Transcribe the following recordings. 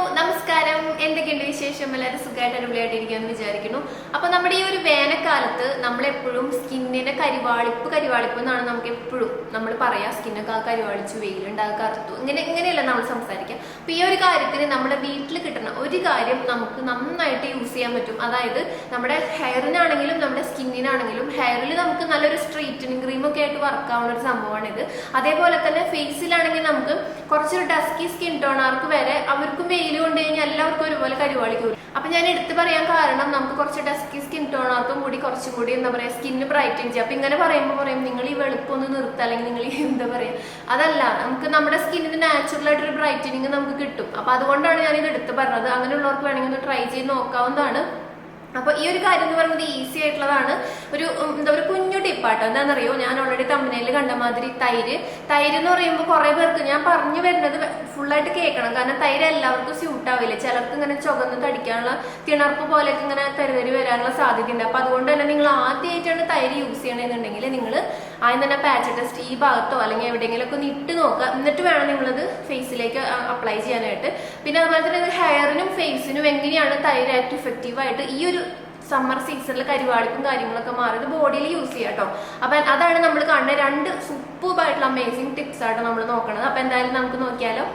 നമസ്കാരം എന്തൊക്കെയുണ്ട് വിശേഷം എല്ലാവരും സുഖമായിട്ട് അടിപൊളിയായിട്ടിരിക്കാന്ന് വിചാരിക്കുന്നു. അപ്പൊ നമ്മുടെ ഈ ഒരു വേനൽക്കാലത്ത് നമ്മളെപ്പോഴും സ്കിന്നിന്റെ കരിവാളിപ്പ് കരിവാളിപ്പ് എന്നാണ് നമുക്ക് എപ്പോഴും നമ്മൾ പറയാ. സ്കിന്നൊക്കെ കരിവാളിച്ചു വെയിലുണ്ടാകുക കറുത്തു. ഇങ്ങനെ ഇങ്ങനെയല്ല നമ്മൾ സംസാരിക്കുക. അപ്പൊ ഈ ഒരു കാര്യത്തിന് നമ്മുടെ വീട്ടിൽ കിട്ടുന്ന ഒരു കാര്യം നമുക്ക് നന്നായിട്ട് യൂസ് ചെയ്യാൻ പറ്റും. അതായത് നമ്മുടെ ഹെയറിനാണെങ്കിലും നമ്മുടെ സ്കിന്നിനാണെങ്കിലും ഹെയറിൽ നമുക്ക് നല്ലൊരു സ്ട്രെയിറ്റനിങ് ക്രീം ഒക്കെ ആയിട്ട് വർക്ക് ആവുന്ന ഒരു സംഭവമാണിത്. അതേപോലെ തന്നെ ഫേസിലാണെങ്കിൽ നമുക്ക് കുറച്ചൊരു ഡസ്കി സ്കിൻ ടോണാർക്ക് വരെ അവർക്കും വെയിൽ കൊണ്ട് കഴിഞ്ഞാൽ എല്ലാവർക്കും ഒരുപോലെ കരിവാളിക്ക് വരും അപ്പൊ ഞാൻ എടുത്തു പറയാൻ കാരണം നമുക്ക് കുറച്ച് ഡസ്കി സ്കിൻ ടോൺ ആർക്കും കൂടി കുറച്ചും കൂടി എന്താ പറയാ സ്കിന്ന് ബ്രൈറ്റൻ ചെയ്യാം. അപ്പൊ ഇങ്ങനെ പറയുമ്പോൾ പറയും നിങ്ങൾ ഈ വെളുപ്പൊന്ന് നിർത്തുക അല്ലെങ്കിൽ നിങ്ങൾ എന്താ പറയാ. അതല്ല നമുക്ക് നമ്മുടെ സ്കിന്നിന് നാച്ചുറൽ ആയിട്ട് ഒരു ബ്രൈറ്റനിങ് നമുക്ക് കിട്ടും. അപ്പൊ അതുകൊണ്ടാണ് ഞാൻ ഇത് എടുത്ത് പറഞ്ഞത്. അങ്ങനെയുള്ളവർക്ക് വേണമെങ്കിൽ ഒന്ന് ട്രൈ ചെയ്ത് നോക്കാവുന്നതാണ്. അപ്പൊ ഈ ഒരു കാര്യം എന്ന് പറയുന്നത് ഈസി ആയിട്ടുള്ളതാണ്. ഒരു എന്താ ഒരു കുഞ്ഞു ടിപ്പാട്ടോ. എന്താണെന്നറിയോ? ഞാൻ ഓൾറെഡി തമ്മിനയിൽ കണ്ട മാതിരി തൈര്. തൈര് എന്ന് പറയുമ്പോൾ കുറെ പേർക്ക് ഞാൻ പറഞ്ഞു വരുന്നത് ഫുള്ളായിട്ട് കേൾക്കണം. കാരണം തൈര് എല്ലാവർക്കും സ്യൂട്ട് ആവില്ല? ചിലർക്ക് ഇങ്ങനെ ചുവന്ന് തടിക്കാനുള്ള തിണർപ്പ് പോലെയൊക്കെ ഇങ്ങനെ തെരുതരി വരാനുള്ള സാധ്യതയുണ്ട്. അപ്പൊ അതുകൊണ്ട് തന്നെ നിങ്ങൾ ആദ്യമായിട്ടാണ് തൈര് യൂസ് ചെയ്യണമെന്നുണ്ടെങ്കിൽ നിങ്ങൾ ആദ്യം തന്നെ പാച്ച് ടെസ്റ്റ് ഈ ഭാഗത്തോ അല്ലെങ്കിൽ എവിടെയെങ്കിലും ഒക്കെ ഒന്ന് ഇട്ട് നോക്കുക. എന്നിട്ട് വേണം നിങ്ങളത് ഫേസിലേക്ക് അപ്ലൈ ചെയ്യാനായിട്ട്. പിന്നെ അതുപോലെ തന്നെ ഹെയറിനും ഫേസിനും എങ്ങനെയാണ് തൈരായിട്ട് ഇഫക്റ്റീവായിട്ട് ഈ ഒരു സമ്മർ സീസണിൽ കരിവാളിക്കും കാര്യങ്ങളൊക്കെ മാറിയത് ബോഡിയിൽ യൂസ് ചെയ്യാം കേട്ടോ അപ്പൊ അതാണ് നമ്മൾ കാണുന്ന രണ്ട് സൂപ്പർബായിട്ടുള്ള അമേസിങ് ടിപ്സ് ആയിട്ട് നമ്മൾ നോക്കണത്. അപ്പൊ എന്തായാലും നമുക്ക് നോക്കിയാലോ?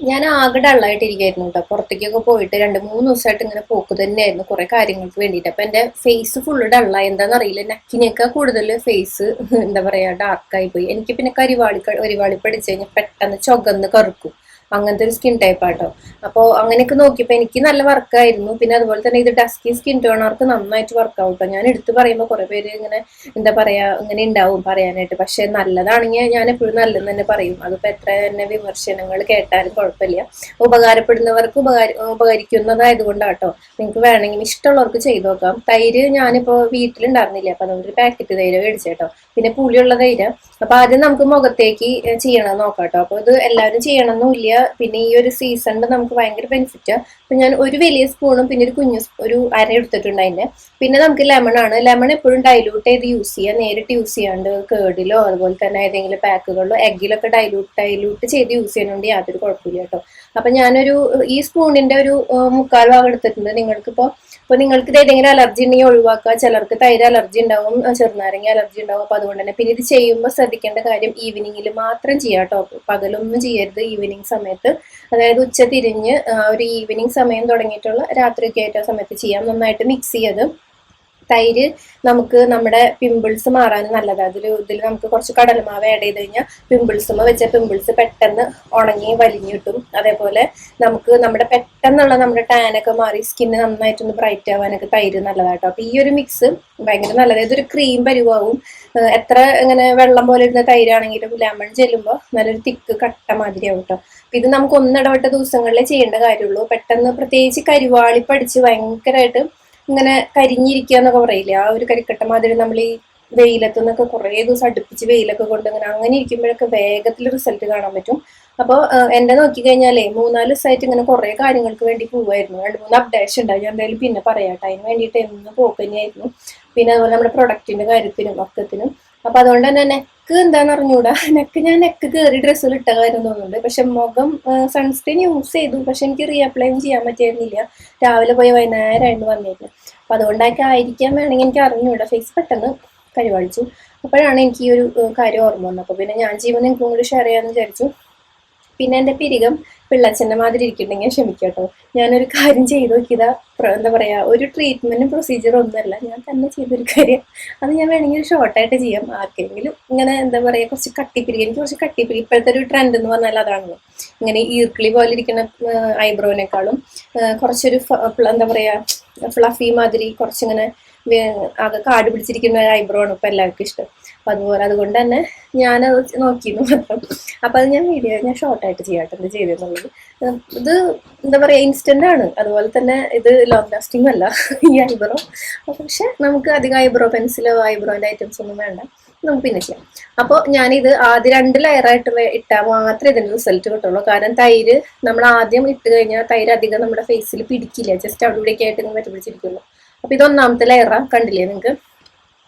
ഞാൻ ആകെ ഡള്ളായിട്ടിരിക്കായിരുന്നു കേട്ടോ പുറത്തേക്കൊക്കെ പോയിട്ട് രണ്ട് മൂന്ന് ദിവസമായിട്ട് ഇങ്ങനെ പോക്ക് തന്നെയായിരുന്നു കുറെ കാര്യങ്ങൾക്ക് വേണ്ടിയിട്ട്. അപ്പൊ എന്റെ ഫേസ് ഫുള്ള് ഡള്ളായി എന്താണെന്ന് അറിയില്ല. നക്കിനേക്കാൾ കൂടുതൽ ഫേസ് എന്താ പറയാ ഡാർക്കായി പോയി. എനിക്ക് പിന്നെ കരിവാളി കരിവാളി പഠിച്ചു കഴിഞ്ഞാൽ പെട്ടെന്ന് ചുകന്ന് കറുക്കും. അങ്ങനത്തെ ഒരു സ്കിൻ ടൈപ്പ് ആട്ടോ. അപ്പോൾ അങ്ങനെയൊക്കെ നോക്കിയപ്പോൾ എനിക്ക് നല്ല വർക്കായിരുന്നു പിന്നെ അതുപോലെ തന്നെ ഇത് ഡസ്കി സ്കിൻ ടോണർക്ക് നന്നായിട്ട് വർക്ക് ആവും ഞാൻ എടുത്തു പറയുമ്പോൾ കുറേ പേര് ഇങ്ങനെ എന്താ പറയാ ഇങ്ങനെ ഉണ്ടാവും പറയാനായിട്ട്. പക്ഷെ നല്ലതാണെങ്കിൽ ഞാൻ എപ്പോഴും നല്ലതെന്ന് തന്നെ പറയും. അതിപ്പോ എത്ര തന്നെ വിമർശനങ്ങൾ കേട്ടാലും കുഴപ്പമില്ല ഉപകാരപ്പെടുന്നവർക്ക് ഉപകാര ഉപകരിക്കുന്നതായതുകൊണ്ടാട്ടോ. നിങ്ങൾക്ക് വേണമെങ്കിൽ ഇഷ്ടമുള്ളവർക്ക് ചെയ്തു നോക്കാം. തൈര് ഞാനിപ്പോ വീട്ടിലുണ്ടായിരുന്നില്ല? അപ്പൊ അതുകൊണ്ട് ഒരു പാക്കറ്റ് തൈര് മേടിച്ചേട്ടോ. പിന്നെ പുളിയുള്ള തൈര്. അപ്പൊ ആദ്യം നമുക്ക് മുഖത്തേക്ക് ചെയ്യണം നോക്കാട്ടോ. കേട്ടോ അപ്പൊ ഇത് എല്ലാവരും ചെയ്യണമെന്നില്ല പിന്നെ ഈ ഒരു സീസണിൽ നമുക്ക് ഭയങ്കര ബെനിഫിറ്റ് അപ്പൊ ഞാൻ ഒരു വലിയ സ്പൂണും പിന്നെ ഒരു കുഞ്ഞു ഒരു അര എടുത്തിട്ടുണ്ട് അതിന്റെ പിന്നെ നമുക്ക് ലെമൺ ആണ്. ലെമൺ എപ്പോഴും ഡൈലൂട്ട് ചെയ്ത് യൂസ് ചെയ്യുക നേരിട്ട് യൂസ് ചെയ്യാണ്ട് കേർഡിലോ അതുപോലെ തന്നെ ഏതെങ്കിലും പാക്കുകളിലോ എഗ്ഗിലൊക്കെ ഡൈലൂട്ട് ഡൈലൂട്ട് ചെയ്ത് യൂസ് ചെയ്യുന്നുണ്ട് യാതൊരു കുഴപ്പമില്ല കേട്ടോ. അപ്പൊ ഞാനൊരു ഈ സ്പൂണിന്റെ ഒരു മുക്കാൽ ഭാഗം എടുത്തിട്ടുണ്ട്. നിങ്ങൾക്കിപ്പോ ഇപ്പൊ നിങ്ങൾക്ക് ഇത് ഏതെങ്കിലും അലർജി ഉണ്ടെങ്കിൽ ഒഴിവാക്കുക. ചിലർക്ക് തൈര് അലർജി ഉണ്ടാവും ചെറുനാരങ്ങ അലർജി ഉണ്ടാവും. അപ്പൊ അതുകൊണ്ട് തന്നെ പിന്നെ ഇത് ചെയ്യുമ്പോൾ ശ്രദ്ധിക്കേണ്ട കാര്യം ഈവനിങ്ങിൽ മാത്രം ചെയ്യാം കേട്ടോ. പകലൊന്നും ചെയ്യരുത് ഈവനിങ് സമയത്ത്. അതായത് ഉച്ച തിരിഞ്ഞ് ഒരു ഈവനിങ് സമയം തുടങ്ങിയിട്ടുള്ള രാത്രിയൊക്കെ ആയിട്ട് സമയത്ത് ചെയ്യാം. നന്നായിട്ട് മിക്സ് ചെയ്ത്. തൈര് നമുക്ക് നമ്മുടെ പിമ്പിൾസ് മാറാൻ നല്ലതാണ് അതിൽ ഇതിൽ നമുക്ക് കുറച്ച് കടലമാവ് ആഡ് ചെയ്ത് കഴിഞ്ഞാൽ പിമ്പിൾസുമ വെച്ച പിമ്പിൾസ് പെട്ടെന്ന് ഉണങ്ങി വലിഞ്ഞു കിട്ടും. അതേപോലെ നമുക്ക് നമ്മുടെ പെട്ടെന്നുള്ള നമ്മുടെ ടാനൊക്കെ മാറി സ്കിന്ന് നന്നായിട്ടൊന്ന് ബ്രൈറ്റ് ആവാനൊക്കെ തൈര് നല്ലതാട്ടോ അപ്പൊ ഈ ഒരു മിക്സ് ഭയങ്കര നല്ലത്. ഇതൊരു ക്രീം പരുവാവും. എത്ര ഇങ്ങനെ വെള്ളം പോലെ ഇരുന്ന തൈരാണെങ്കിലും ലെമൺ ചെല്ലുമ്പോൾ നല്ലൊരു തിക്ക് കട്ട മാതിരിയാവും കേട്ടോ. അപ്പൊ ഇത് നമുക്ക് ഒന്നിടവിട്ട ദിവസങ്ങളിലേ ചെയ്യേണ്ട കാര്യമുള്ളൂ. പെട്ടെന്ന് പ്രത്യേകിച്ച് കരിവാളി പഠിച്ച് ഭയങ്കരമായിട്ട് ഇങ്ങനെ കരിഞ്ഞിരിക്കുക എന്നൊക്കെ പറയില്ലേ? ആ ഒരു കരിക്കട്ട മാതിരി നമ്മൾ ഈ വെയിലത്തു നിന്നൊക്കെ കുറേ ദിവസം അടുപ്പിച്ച് വെയിലൊക്കെ കൊണ്ട് ഇങ്ങനെ അങ്ങനെ ഇരിക്കുമ്പോഴൊക്കെ വേഗത്തിൽ റിസൾട്ട് കാണാൻ പറ്റും. അപ്പോൾ നോക്കി കഴിഞ്ഞാലേ മൂന്നാൽ ദിവസമായിട്ട് ഇങ്ങനെ കുറേ കാര്യങ്ങൾക്ക് വേണ്ടി പോവായിരുന്നു. രണ്ട് മൂന്ന് അപ്ഡേഷൻ ഉണ്ടായി. ഞാൻ എന്തായാലും പിന്നെ പറയാട്ടെ. അതിന് വേണ്ടിയിട്ട് എന്ന് പോക്കന്നെയായിരുന്നു പിന്നെ അതുപോലെ നമ്മുടെ പ്രൊഡക്റ്റിന്റെ കാര്യത്തിനും ഒക്കത്തിനും അപ്പൊ അതുകൊണ്ട് തന്നെ നെക്ക് എന്താന്ന് അറിഞ്ഞൂടാ നെക്ക് ഞാൻ നെക്ക് കയറി ഡ്രസ്സിൽ ഇട്ട കാര്യം തോന്നുന്നുണ്ട്. പക്ഷെ മുഖം സൺസ്ക്രീൻ യൂസ് ചെയ്തു. പക്ഷെ എനിക്ക് റീഅപ്ലൈയും ചെയ്യാൻ പറ്റിയിരുന്നില്ല. രാവിലെ പോയി വൈകുന്നേരമായിരുന്നു വന്നിരുന്നു അപ്പൊ അതുകൊണ്ടൊക്കെ ആയിരിക്കാൻ വേണമെങ്കിൽ എനിക്ക് അറിഞ്ഞൂടാ. ഫേസ് പെട്ടെന്ന് കരിവാളിച്ചു അപ്പോഴാണ് എനിക്ക് ഈ ഒരു കാര്യം ഓർമ്മ വന്നത്. അപ്പൊ പിന്നെ ഞാൻ ജീവൻ എനിക്കും കൂടി ഷെയർ ചെയ്യാമെന്ന് വിചാരിച്ചു. പിന്നെ എന്റെ പിരികം പിള്ളച്ചന്റെ മാതിരി ഇരിക്കുന്നുണ്ടെങ്കിൽ ക്ഷമിക്കട്ടോ. ഞാനൊരു കാര്യം ചെയ്തു നോക്കിയതാ. എന്താ പറയുക ഒരു ട്രീറ്റ്മെന്റും പ്രൊസീജിയറും ഒന്നുമല്ല ഞാൻ തന്നെ ചെയ്തൊരു കാര്യം. അത് ഞാൻ വേണമെങ്കിൽ ഷോർട്ടായിട്ട് ചെയ്യാം. ആർക്കെങ്കിലും ഇങ്ങനെ എന്താ പറയുക കുറച്ച് കട്ടിപ്പിരിക. എനിക്ക് കുറച്ച് കട്ടിപ്പിരി ഇപ്പോഴത്തെ ഒരു ട്രെൻഡ് എന്ന് പറഞ്ഞാൽ അതാണല്ലോ. ഇങ്ങനെ ഈർക്കിളി പോലെ ഇരിക്കുന്ന ഐബ്രോനേക്കാളും കുറച്ചൊരു എന്താ പറയുക ഫ്ലഫി മാതിരി കുറച്ചിങ്ങനെ ആകെ കാട് പിടിച്ചിരിക്കുന്ന ഐബ്രോ ആണ് ഇപ്പം എല്ലാവർക്കും ഇഷ്ടം. അപ്പൊ അതുപോലെ അതുകൊണ്ട് തന്നെ ഞാനത് നോക്കിയിരുന്നു മാത്രം. അപ്പൊ അത് ഞാൻ വീഡിയോ ഞാൻ ഷോർട്ടായിട്ട് ചെയ്യാട്ടോ എന്ത് ചെയ്തെന്നുള്ളത് ഇത് എന്താ പറയാ ഇൻസ്റ്റന്റ് ആണ്. അതുപോലെ തന്നെ ഇത് ലോങ് ലാസ്റ്റിംഗ് അല്ല ഈ ഐബ്രോ പക്ഷെ നമുക്ക് അധികം ഐബ്രോ പെൻസിലോ ഐബ്രോന്റെ ഐറ്റംസ് ഒന്നും വേണ്ട. നമുക്ക് പിന്നെ ചെയ്യാം. അപ്പോൾ ഞാനിത് ആദ്യം രണ്ട് ലെയറായിട്ട് ഇട്ടാൽ മാത്രമേ ഇതിന് റിസൾട്ട് കിട്ടുള്ളൂ. കാരണം തൈര് നമ്മൾ ആദ്യം ഇട്ട് കഴിഞ്ഞാൽ തൈര് അധികം നമ്മുടെ ഫേസിൽ പിടിക്കില്ല. ജസ്റ്റ് അവിടെ ഇവിടെയൊക്കെ ആയിട്ട് ഇങ്ങനെ പറ്റി പിടിച്ചിരിക്കുന്നു അപ്പൊ ഇത് ഒന്നാമത്തെ ലെയറാ കണ്ടില്ലേ നിങ്ങൾക്ക്?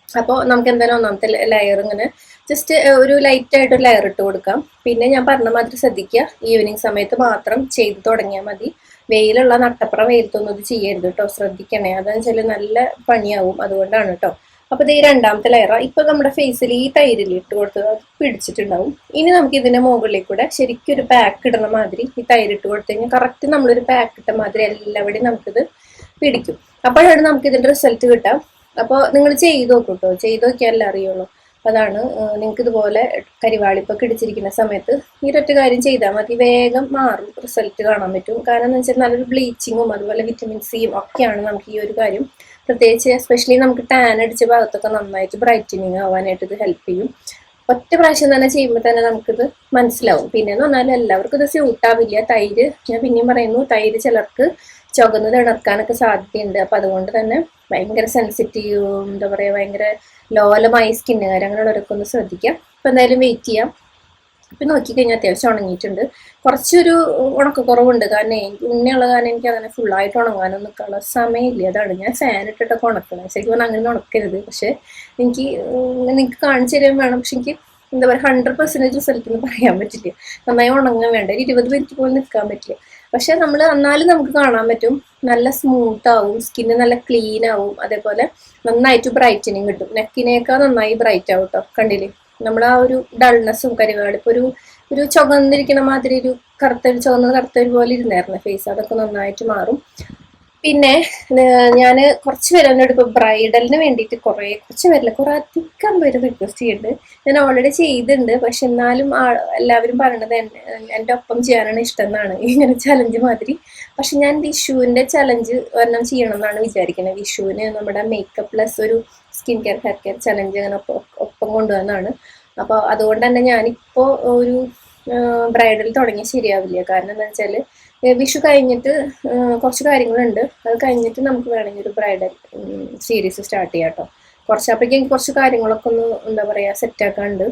അപ്പോൾ നമുക്ക് എന്തായാലും ഒന്നാമത്തെ ലെയർ ഇങ്ങനെ ജസ്റ്റ് ഒരു ലൈറ്റ് ആയിട്ട് ഒരു ലെയർ ഇട്ട് കൊടുക്കാം. പിന്നെ ഞാൻ പറഞ്ഞ മാതിരി ശ്രദ്ധിക്കുക ഈവനിങ് സമയത്ത് മാത്രം ചെയ്ത് തുടങ്ങിയാൽ മതി. വെയിലുള്ള നട്ടപ്പുറം വെയിലത്തൊന്നും ഇത് ചെയ്യരുത് കേട്ടോ ശ്രദ്ധിക്കണേ. അതെന്ന് വെച്ചാൽ നല്ല പണിയാവും അതുകൊണ്ടാണ് കേട്ടോ അപ്പൊ ഇത് ഈ രണ്ടാമത്തെ ലെയർ ഇപ്പൊ നമ്മുടെ ഫേസിൽ ഈ തൈരിൽ ഇട്ട് കൊടുത്തത് അത് പിടിച്ചിട്ടുണ്ടാവും. ഇനി നമുക്ക് ഇതിന്റെ മുകളിൽ കൂടെ ശരിക്കും ഒരു പാക്ക് ഇടുന്ന മാതിരി ഈ തൈരിട്ട് കൊടുത്തു കഴിഞ്ഞാൽ കറക്റ്റ് നമ്മളൊരു പാക്ക് ഇട്ട മാതിരി എല്ലാവിടെയും നമുക്കിത് പിടിക്കും. അപ്പോഴാണ് നമുക്ക് ഇതിന്റെ റിസൾട്ട് കിട്ടാം. അപ്പോൾ നിങ്ങൾ ചെയ്ത് നോക്കൂ കേട്ടോ ചെയ്ത് നോക്കിയാലേ അറിയുള്ളൂ. അതാണ് നിങ്ങൾക്ക് ഇതുപോലെ കരിവാളിപ്പൊക്കെ കിടിച്ചിരിക്കുന്ന സമയത്ത് ഈ ഒറ്റ കാര്യം ചെയ്താൽ മതി. വേഗം മാറും റിസൾട്ട് കാണാൻ പറ്റും. കാരണം എന്ന് വെച്ചാൽ നല്ലൊരു ബ്ലീച്ചിങ്ങും അതുപോലെ വിറ്റമിൻ സിയും ഒക്കെയാണ് നമുക്ക് ഈ ഒരു കാര്യം. പ്രത്യേകിച്ച് എസ്പെഷ്യലി നമുക്ക് ടാൻ അടിച്ച ഭാഗത്തൊക്കെ നന്നായിട്ട് ബ്രൈറ്റനിങ് ആവാനായിട്ട് ഇത് ഹെൽപ്പ് ചെയ്യും. ഒറ്റ പ്രാവശ്യം തന്നെ ചെയ്യുമ്പോൾ തന്നെ നമുക്കിത് മനസ്സിലാവും. പിന്നെ എന്ന് പറഞ്ഞാൽ എല്ലാവർക്കും ഇത് സ്യൂട്ടാവില്ല തൈര് ഞാൻ പിന്നെയും പറയുന്നു തൈര് ചിലർക്ക് ചുവന്ന് തിണർക്കാനൊക്കെ സാധ്യതയുണ്ട്. അപ്പം അതുകൊണ്ട് തന്നെ ഭയങ്കര സെൻസിറ്റീവ് എന്താ പറയുക ഭയങ്കര ലോലമായി സ്കിന്നുകാർ അങ്ങനെയുള്ളവരൊക്കെ ഒന്ന് ശ്രദ്ധിക്കാം അപ്പം എന്തായാലും വെയിറ്റ് ചെയ്യാം. ഇപ്പം നോക്കിക്കഴിഞ്ഞാൽ അത്യാവശ്യം ഉണങ്ങിയിട്ടുണ്ട്. കുറച്ചൊരു ഉണക്കക്കുറവുണ്ട്. കാരണം ഉണ്ണിയുള്ള കാരണം എനിക്ക് അങ്ങനെ ഫുള്ളായിട്ട് ഉണങ്ങാനൊന്നും നിൽക്കാനുള്ള സമയമില്ല. അതാണ് ഞാൻ ഫാൻ ഇട്ടിട്ടൊക്കെ ഉണക്കണം. ശരിക്കും പറഞ്ഞാൽ അങ്ങനെ ഉണക്കരുത്. പക്ഷേ എനിക്ക് നിങ്ങൾക്ക് കാണിച്ചു തരാൻ വേണം. പക്ഷെ എനിക്ക് എന്താ പറയുക ഹൺഡ്രഡ് പെർസെന്റേജ് റിസൾട്ട് എന്ന് പറയാൻ പറ്റില്ല. നന്നായി ഉണങ്ങാൻ വേണ്ട. ഒരു ഇരുപത് മിനിറ്റ് പോലും നിൽക്കാൻ പറ്റില്ല. പക്ഷെ നമ്മൾ എന്നാലും നമുക്ക് കാണാൻ പറ്റും. നല്ല സ്മൂത്ത് ആവും സ്കിന്ന് നല്ല ക്ലീൻ ആവും. അതേപോലെ നന്നായിട്ട് ബ്രൈറ്റനിങ് കിട്ടും. നെക്കിനേക്കാൾ നന്നായി ബ്രൈറ്റ് ആവും കേട്ടോ കണ്ടില്ലേ? നമ്മൾ ആ ഒരു ഡൾനെസ്സും കരിവാളിപ്പ് ഒരു ഒരു ചുവന്നിരിക്കുന്ന മാതിരി ഒരു കറുത്ത ചുവന്ന കറുത്തൊരു പോലെ ഇരുന്നായിരുന്നു ഫേസ് അതൊക്കെ നന്നായിട്ട് മാറും. പിന്നെ ഞാൻ കുറച്ച് പേര് എന്നോട് ഇപ്പോൾ ബ്രൈഡലിന് വേണ്ടിയിട്ട് കുറേ കുറച്ച് പേരില്ല കുറേ അധികം പേര് റിക്വസ്റ്റ് ചെയ്യുന്നുണ്ട് ഞാൻ ഓൾറെഡി ചെയ്തിട്ടുണ്ട് പക്ഷെ എന്നാലും എല്ലാവരും പറയണത് എന്റെ ഒപ്പം ചെയ്യാനാണ് ഇഷ്ടം എന്നാണ് ഇങ്ങനെ ചലഞ്ച് മാതിരി. പക്ഷെ ഞാൻ വിഷുവിന്റെ ചലഞ്ച് ഒരെണ്ണം ചെയ്യണം എന്നാണ് വിചാരിക്കുന്നത് വിഷുവിന് നമ്മുടെ മേക്കപ്പ് പ്ലസ് ഒരു skin care hair care challenge അങ്ങനെ ഒപ്പം കൊണ്ടുവന്നാണ് അപ്പോൾ അതുകൊണ്ട് തന്നെ ഞാനിപ്പോൾ ഒരു ബ്രൈഡൽ തുടങ്ങി ശരിയാവില്ല. കാരണം എന്താ വെച്ചാൽ വിഷു കഴിഞ്ഞിട്ട് കുറച്ച് കാര്യങ്ങളുണ്ട്. അത് കഴിഞ്ഞിട്ട് നമുക്ക് വേണമെങ്കിൽ ഒരു ബ്രൈഡൽ സീരീസ് സ്റ്റാർട്ട് ചെയ്യാം കേട്ടോ കുറച്ചപ്പോഴേക്കും അപ്പോഴേക്കും കുറച്ച് കാര്യങ്ങളൊക്കെ ഒന്ന് എന്താ പറയുക സെറ്റാക്കാണ്ട്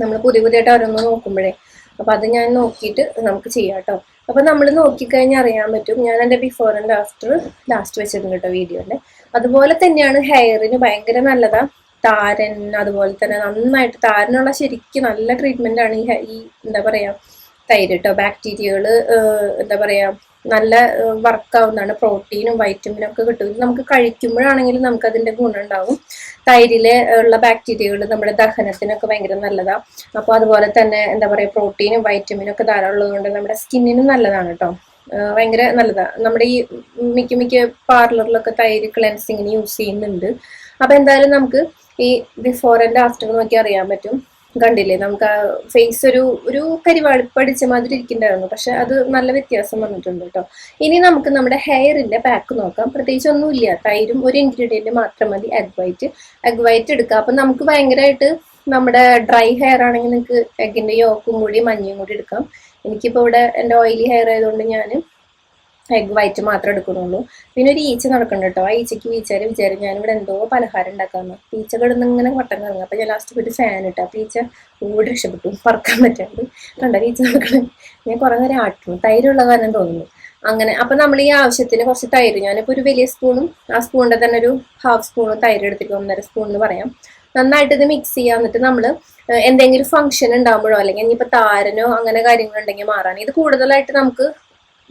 നമ്മൾ പുതിയ പുതിയതായിട്ട് ഓരോന്ന് നോക്കുമ്പോഴേ അപ്പൊ അത് ഞാൻ നോക്കിയിട്ട് നമുക്ക് ചെയ്യാം കേട്ടോ അപ്പൊ നമ്മൾ നോക്കിക്കഴിഞ്ഞാൽ അറിയാൻ പറ്റും ഞാൻ എന്റെ ബിഫോർ ആൻഡ് ആഫ്റ്റർ ലാസ്റ്റ് വെച്ചിട്ടുണ്ട് കേട്ടോ വീഡിയോന്റെ അതുപോലെ തന്നെയാണ് ഹെയറിന് ഭയങ്കര നല്ലതാ. താരൻ അതുപോലെ തന്നെ നന്നായിട്ട് താരനുള്ള ശരിക്കും നല്ല ട്രീറ്റ്മെന്റ് ആണ് ഈ ഈ എന്താ പറയാ തൈര് കേട്ടോ ബാക്ടീരിയകൾ എന്താ പറയാ നല്ല വർക്ക് ആവുന്നതാണ്. പ്രോട്ടീനും വൈറ്റമിനും ഒക്കെ കിട്ടും. നമുക്ക് കഴിക്കുമ്പോഴാണെങ്കിലും നമുക്ക് അതിന്റെ ഗുണം ഉണ്ടാവും തൈരിലെ ഉള്ള ബാക്ടീരിയകൾ നമ്മുടെ ദഹനത്തിനൊക്കെ ഭയങ്കര നല്ലതാണ് അപ്പോൾ അതുപോലെ തന്നെ എന്താ പറയാ പ്രോട്ടീനും വൈറ്റമിനും ഒക്കെ ധാരാളം ഉള്ളതുകൊണ്ട് നമ്മുടെ സ്കിന്നിനും നല്ലതാണ് കേട്ടോ ഭയങ്കര നല്ലതാണ് നമ്മുടെ ഈ മിക്ക മിക്ക പാർലറിലൊക്കെ തൈര് ക്ലെൻസിങ്ങിന് യൂസ് ചെയ്യുന്നുണ്ട്. അപ്പോൾ എന്തായാലും നമുക്ക് ഈ ബിഫോർ ആൻഡ് ആഫ്റ്റർ നോക്കി അറിയാൻ പറ്റും. കണ്ടില്ലേ? നമുക്ക് ആ ഫേസ് ഒരു ഒരു കരിവാളിപ്പടിച്ച മാതിരി ഇരിക്കണ്ടായിരുന്നു പക്ഷെ അത് നല്ല വ്യത്യാസം വന്നിട്ടുണ്ട് കേട്ടോ. ഇനി നമുക്ക് നമ്മുടെ ഹെയറിന്റെ പാക്ക് നോക്കാം. പ്രത്യേകിച്ച് ഒന്നുമില്ല തൈരും ഒരു ഇൻഗ്രീഡിയന്റ് മാത്രം മതി. എഗ് വൈറ്റ് എഗ് വൈറ്റ് എടുക്കുക അപ്പൊ നമുക്ക് ഭയങ്കരമായിട്ട് നമ്മുടെ ഡ്രൈ ഹെയർ ആണെങ്കിൽ നിങ്ങൾക്ക് എഗിന്റെ യോക്കും കൂടി മഞ്ഞയും കൂടി എടുക്കാം. എനിക്കിപ്പോൾ ഇവിടെ എന്റെ ഓയിലി ഹെയർ ആയതുകൊണ്ട് ഞാൻ എഗ് വൈറ്റ് മാത്രമേ എടുക്കുന്നുള്ളൂ. പിന്നെ ഒരു ഈച്ച നടക്കുന്നുണ്ട് കേട്ടോ ആ ഈച്ചയ്ക്ക് വീച്ചാര് വിചാരം ഞാനിവിടെ എന്തോ പലഹാരം ഉണ്ടാക്കാന്ന്. ഈച്ച കിടന്ന് ഇങ്ങനെ വട്ടം കറങ്ങും. അപ്പൊ ഞാൻ ലാസ്റ്റ് പോയിട്ട് ഫാൻ ഇട്ടു. അപ്പൊ ഈച്ച ഓടി രക്ഷപ്പെട്ടു. പറക്കാൻ പറ്റാണ്ട്. കണ്ട ഈച്ച നടക്കണ? ഞാൻ കുറെ നേരം ആട്ടും തൈരുള്ള കാരണം തോന്നുന്നു. അങ്ങനെ. അപ്പൊ നമ്മൾ ഈ ആവശ്യത്തിന് കുറച്ച് തൈര്. ഞാനിപ്പോ ഒരു വലിയ സ്പൂണും ആ സ്പൂണിന്റെ തന്നെ ഒരു ഹാഫ് സ്പൂണും തൈര് എടുത്തിട്ട് ഒന്നര സ്പൂൺ എന്ന് പറയാം. നന്നായിട്ട് ഇത് മിക്സ് ചെയ്യുക എന്നിട്ട് നമ്മൾ എന്തെങ്കിലും ഫംഗ്ഷൻ ഉണ്ടാകുമ്പോഴോ അല്ലെങ്കിൽ ഇനിയിപ്പോ താരനോ അങ്ങനെ കാര്യങ്ങളുണ്ടെങ്കിൽ മാറാൻ. ഇത് കൂടുതലായിട്ട് നമുക്ക്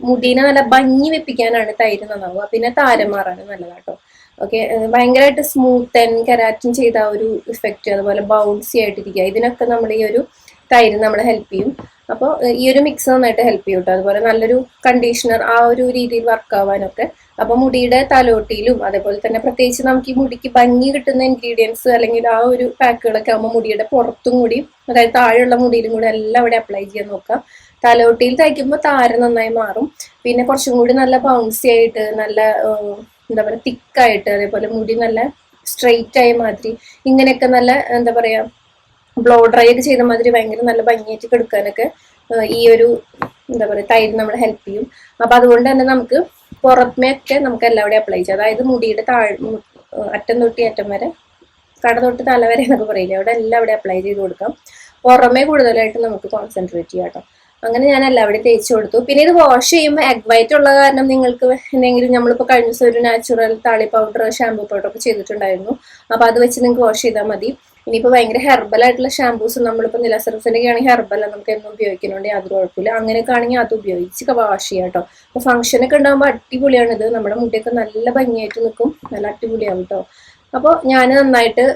മുടീനെ നല്ല ഭംഗി വെപ്പിക്കാനാണ് തൈര് നന്നാവുക. പിന്നെ താരം മാറാനും നല്ലതാട്ടോ ഓക്കെ ഭയങ്കരമായിട്ട് സ്മൂത്ത് ആൻഡ് കരാറ്റിൻ ചെയ്ത ഒരു ഇഫക്റ്റ് അതുപോലെ ബൗൺസി ആയിട്ടിരിക്കുക. ഇതിനൊക്കെ നമ്മൾ ഈ ഒരു തൈര് നമ്മളെ ഹെൽപ്പ് ചെയ്യും. അപ്പോൾ ഈ ഒരു മിക്സ് നന്നായിട്ട് ഹെൽപ്പ് ചെയ്യും കേട്ടോ അതുപോലെ നല്ലൊരു കണ്ടീഷണർ ആ ഒരു രീതിയിൽ വർക്ക് ആവാനൊക്കെ. അപ്പോൾ മുടിയുടെ തലോട്ടിയിലും അതേപോലെ തന്നെ പ്രത്യേകിച്ച് നമുക്ക് ഈ മുടിക്ക് ഭംഗി കിട്ടുന്ന ഇൻഗ്രീഡിയൻസ് അല്ലെങ്കിൽ ആ ഒരു പാക്കുകളൊക്കെ ആകുമ്പോൾ മുടിയുടെ പുറത്തും കൂടി അതായത് താഴെയുള്ള മുടിയിലും കൂടി എല്ലാം അവിടെ അപ്ലൈ ചെയ്യാൻ നോക്കാം തലോട്ടിയിൽ തയ്ക്കുമ്പോൾ താര നന്നായി മാറും. പിന്നെ കുറച്ചും കൂടി നല്ല ബൗൺസി ആയിട്ട് നല്ല എന്താ പറയുക തിക്കായിട്ട് അതേപോലെ മുടി നല്ല സ്ട്രെയിറ്റ് ആയ മാതിരി ഇങ്ങനെയൊക്കെ നല്ല എന്താ പറയുക ബ്ലോ ഡ്രൈ ഒക്കെ ചെയ്ത മാതിരി ഭയങ്കര നല്ല ഭംഗിയായിട്ട് കെടുക്കാനൊക്കെ ഈ ഒരു എന്താ പറയുക തൈര് നമ്മളെ ഹെൽപ്പ് ചെയ്യും. അപ്പം അതുകൊണ്ട് തന്നെ നമുക്ക് പുറമേയൊക്കെ നമുക്ക് എല്ലാവിടെയും അപ്ലൈ ചെയ്യാം. അതായത് മുടിയുടെ താഴ് അറ്റം തൊട്ടി അറ്റം വരെ കട തൊട്ട് തല വരെ എന്നൊക്കെ പറയില്ലേ അവിടെ എല്ലാം അവിടെ അപ്ലൈ ചെയ്ത് കൊടുക്കാം. പുറമേ കൂടുതലായിട്ട് നമുക്ക് കോൺസെൻട്രേറ്റ് ചെയ്യാം കേട്ടോ. അങ്ങനെ ഞാൻ എല്ലാവിടെയും തേച്ച് കൊടുത്തു. പിന്നെ ഇത് വാഷ് ചെയ്യുമ്പോൾ എഗ് വൈറ്റ് ഉള്ള കാരണം നിങ്ങൾക്ക് എന്തെങ്കിലും നമ്മളിപ്പോൾ കഴിഞ്ഞ ദിവസം ഒരു നാച്ചുറൽ താളി പൗഡർ ഷാമ്പൂ പൗഡർ ഒക്കെ ചെയ്തിട്ടുണ്ടായിരുന്നു. അപ്പോൾ അത് വെച്ച് നിങ്ങൾക്ക് വാഷ് ചെയ്താൽ മതി. ഇനിയിപ്പോൾ ഭയങ്കര ഹെർബൽ ആയിട്ടുള്ള ഷാമ്പൂസ് നമ്മളിപ്പോൾ നിലസർഫിന്റെ ആണെങ്കിൽ ഹെർബൽ നമുക്ക് എന്നും ഉപയോഗിക്കുന്നുണ്ട്. യാതൊരു കുഴപ്പമില്ല. അങ്ങനെയൊക്കെ ആണെങ്കിൽ അത് ഉപയോഗിച്ച് വാഷ് ചെയ്യാം കേട്ടോ. അപ്പോൾ ഫംഗ്ഷനൊക്കെ ഉണ്ടാകുമ്പോൾ അടിപൊളിയാണിത് നമ്മുടെ മുടിയൊക്കെ നല്ല ഭംഗിയായിട്ട് നിൽക്കും. നല്ല അടിപൊളിയാവും കേട്ടോ. അപ്പോൾ ഞാൻ നന്നായിട്ട്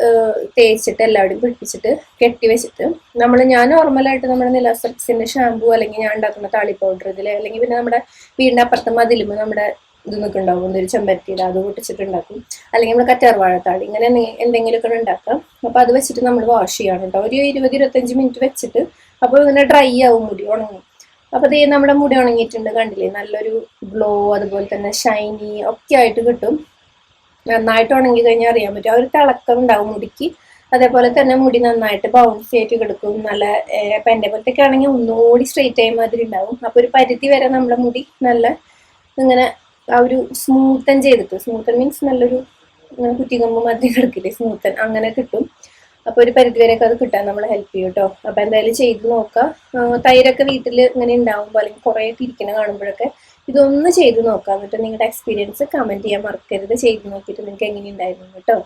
തേച്ചിട്ട് എല്ലാവരും പിടിപ്പിച്ചിട്ട് കെട്ടി വെച്ചിട്ട് നമ്മൾ ഞാൻ നോർമലായിട്ട് നമ്മുടെ നിലാസർക്സിന്റെ ഷാമ്പൂ അല്ലെങ്കിൽ ഞാൻ ഉണ്ടാക്കുന്ന താളി പൗഡർ ഇതിൽ അല്ലെങ്കിൽ പിന്നെ നമ്മുടെ വീടിന്റെ അപ്പുറത്തെ മതിലുമ്പോൾ നമ്മുടെ ഇത് നിൽക്കുന്നുണ്ടാവും ഒരു ചെമ്പരത്തിയിൽ അത് പൊട്ടിച്ചിട്ടുണ്ടാക്കും. അല്ലെങ്കിൽ നമ്മൾ കറ്റാർവാഴത്താളി ഇങ്ങനെ എന്തെ- എന്തെങ്കിലുമൊക്കെ ഉണ്ടാക്കാം. അപ്പോൾ അത് വെച്ചിട്ട് നമ്മൾ വാഷ് ചെയ്യണം കേട്ടോ. ഒരു ഇരുപത് ഇരുപത്തഞ്ച് മിനിറ്റ് വെച്ചിട്ട് അപ്പോൾ ഇങ്ങനെ ഡ്രൈ ആവും മുടി ഉണങ്ങും. അപ്പോൾ ദേ നമ്മുടെ മുടി ഉണങ്ങിയിട്ടുണ്ട് കണ്ടില്ലേ? നല്ലൊരു ഗ്ലോ അതുപോലെ തന്നെ ഷൈനി ഒക്കെ ആയിട്ട് കിട്ടും. നന്നായിട്ട് ഉണങ്ങി കഴിഞ്ഞാൽ അറിയാൻ പറ്റും. ആ ഒരു തിളക്കം ഉണ്ടാവും മുടിക്ക്. അതേപോലെ തന്നെ മുടി നന്നായിട്ട് ബൗൺസ് ആയിട്ട് കിടക്കും. നല്ല ഇപ്പൊ എന്റെ പോലത്തൊക്കെ ആണെങ്കിൽ ഒന്നുകൂടി സ്ട്രെയിറ്റ് ആയ മാതിരി ഉണ്ടാവും. അപ്പൊ ഒരു പരിധി വരെ നമ്മുടെ മുടി നല്ല ഇങ്ങനെ ആ ഒരു സ്മൂത്തൻ ചെയ്തിട്ട് സ്മൂത്തൻ മീൻസ് നല്ലൊരു ഇങ്ങനെ കുറ്റികമ്പ് മാതിരി കിടക്കില്ലേ? സ്മൂത്തൻ അങ്ങനെ കിട്ടും. അപ്പൊ ഒരു പരിധി വരെയൊക്കെ അത് കിട്ടാൻ നമ്മളെ ഹെൽപ്പ് ചെയ്യും കേട്ടോ അപ്പൊ എന്തായാലും ചെയ്ത് നോക്കാം. തൈരൊക്കെ വീട്ടിൽ ഇങ്ങനെ ഉണ്ടാവുമ്പോൾ അല്ലെങ്കിൽ കുറേ തിരിക്കണ കാണുമ്പോഴൊക്കെ ഇതൊന്ന് ചെയ്ത് നോക്കാം. എന്നിട്ട് നിങ്ങളുടെ എക്സ്പീരിയൻസ് കമന്റ് ചെയ്യാൻ മറക്കരുത്. ചെയ്ത് നോക്കിയിട്ട് നിങ്ങൾക്ക് എങ്ങനെ ഉണ്ടായിരുന്നു കേട്ടോ?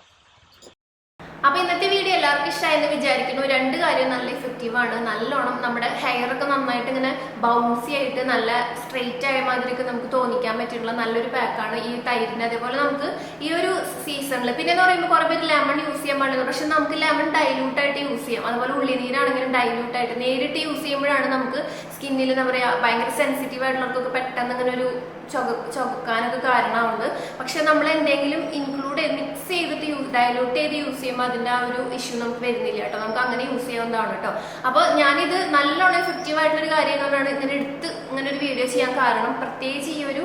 അപ്പൊ ഇന്നത്തെ വീഡിയോ എല്ലാവർക്കും ഇഷ്ടമായെന്ന് വിചാരിക്കുന്നു. രണ്ട് കാര്യം നല്ല ഇഫക്റ്റീവ് ആണ്. നല്ലോണം നമ്മുടെ ഹെയർ ഒക്കെ നന്നായിട്ട് ഇങ്ങനെ ബൗൺസി ആയിട്ട് നല്ല സ്ട്രെയിറ്റ് ആയ മാതിരിയൊക്കെ നമുക്ക് തോന്നിക്കാൻ പറ്റിയിട്ടുള്ള നല്ലൊരു പാക്കാണ് ഈ തൈരിന്. അതേപോലെ നമുക്ക് ഈ ഒരു സീസണിൽ പിന്നെ എന്ന് പറയുമ്പോൾ കുറെ പേര് ലെമൺ യൂസ് ചെയ്യാൻ പാടില്ല. പക്ഷെ നമുക്ക് ലെമൺ ഡൈല്യൂട്ട് ആയിട്ട് യൂസ് ചെയ്യാം. അതുപോലെ ഉള്ളിനീരാണെങ്കിലും ഡൈല്യൂട്ട് ആയിട്ട് നേരിട്ട് യൂസ് ചെയ്യുമ്പോഴാണ് നമുക്ക് സ്കിന്നിൽ എന്താ പറയാ ഭയങ്കര സെൻസിറ്റീവ് ആയിട്ടുള്ളവർക്കൊക്കെ പെട്ടെന്ന് ഇങ്ങനെ ഒരു ചൊക ചൊകക്കാനൊക്കെ കാരണമാവുന്നത്. പക്ഷെ നമ്മൾ എന്തെങ്കിലും ഇൻക്ലൂഡ് ചെയ്ത് മിക്സ് ചെയ്തിട്ട് യൂസ് ഡയലൂട്ട് ചെയ്ത് യൂസ് ചെയ്യുമ്പോൾ അതിന്റെ ആ ഒരു ഇഷ്യൂ നമുക്ക് വരുന്നില്ല കേട്ടോ. നമുക്ക് അങ്ങനെ യൂസ് ചെയ്യാവുന്നതാണ് കേട്ടോ. അപ്പോൾ ഞാനിത് നല്ലോണം എഫക്റ്റീവ് ആയിട്ടുള്ള ഒരു കാര്യം കൊണ്ടാണ് ഇങ്ങനെ എടുത്ത് ഇങ്ങനെ ഒരു വീഡിയോ ചെയ്യാൻ കാരണം പ്രത്യേകിച്ച് ഈ ഒരു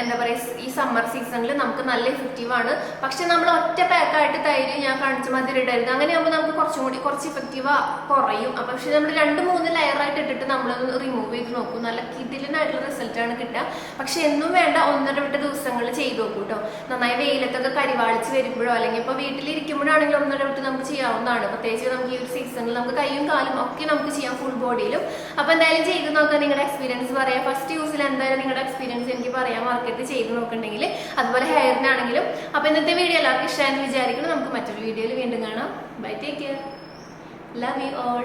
എന്താ പറയുക ഈ സമ്മർ സീസണിൽ നമുക്ക് നല്ല ഇഫക്റ്റീവ് ആണ്. പക്ഷെ നമ്മൾ ഒറ്റ പാക്കായിട്ട് തൈര് ഞാൻ കാണിച്ച മാതിരി ഇടരുത്. അങ്ങനെയാകുമ്പോൾ നമുക്ക് കുറച്ചും കൂടി കുറച്ച് ഇഫക്റ്റീവ് കുറയും. അപ്പം പക്ഷെ നമ്മൾ രണ്ട് മൂന്ന് ലെയറായിട്ട് ഇട്ടിട്ട് നമ്മളത് റിമൂവ് ചെയ്ത് നോക്കും. നല്ല കിടിലനായിട്ടുള്ള റിസൾട്ടാണ് കിട്ടുക. പക്ഷെ എന്നും വേണ്ട ഒന്നര ചെയ്ത് നോക്കൂ കേട്ടോ നന്നായി വെയിലത്തൊക്കെ കരിവാളിച്ച് വരുമ്പോഴോ അല്ലെങ്കിൽ ഇപ്പോൾ വീട്ടിലിരിക്കുമ്പോഴാണെങ്കിലും ഒന്നര വിട്ട് നമുക്ക് ചെയ്യാവുന്നതാണ്. പ്രത്യേകിച്ച് നമുക്ക് ഈ ഒരു സീസണിൽ നമുക്ക് കൈയും കാലും ഒക്കെ നമുക്ക് ചെയ്യാം ഫുൾ ബോഡിയിലും അപ്പൊ എന്തായാലും ചെയ്ത് നോക്കാം നിങ്ങളുടെ എക്സ്പീരിയൻസ് പറയാം. ഫസ്റ്റ് യൂസിൽ എന്തായാലും നിങ്ങളുടെ എക്സ്പീരിയൻസ് എനിക്ക് പറയാം. മാർക്കറ്റ് ചെയ്ത് നോക്കുന്നുണ്ടെങ്കിൽ അതുപോലെ ഹെയറിനാണെങ്കിലും അപ്പൊ ഇന്നത്തെ വീഡിയോ എല്ലാവർക്കും ഇഷ്ടമായെന്ന് വിചാരിക്കുന്നു. നമുക്ക് മറ്റൊരു വീഡിയോയിൽ വീണ്ടും കാണാം. Bye take care love you all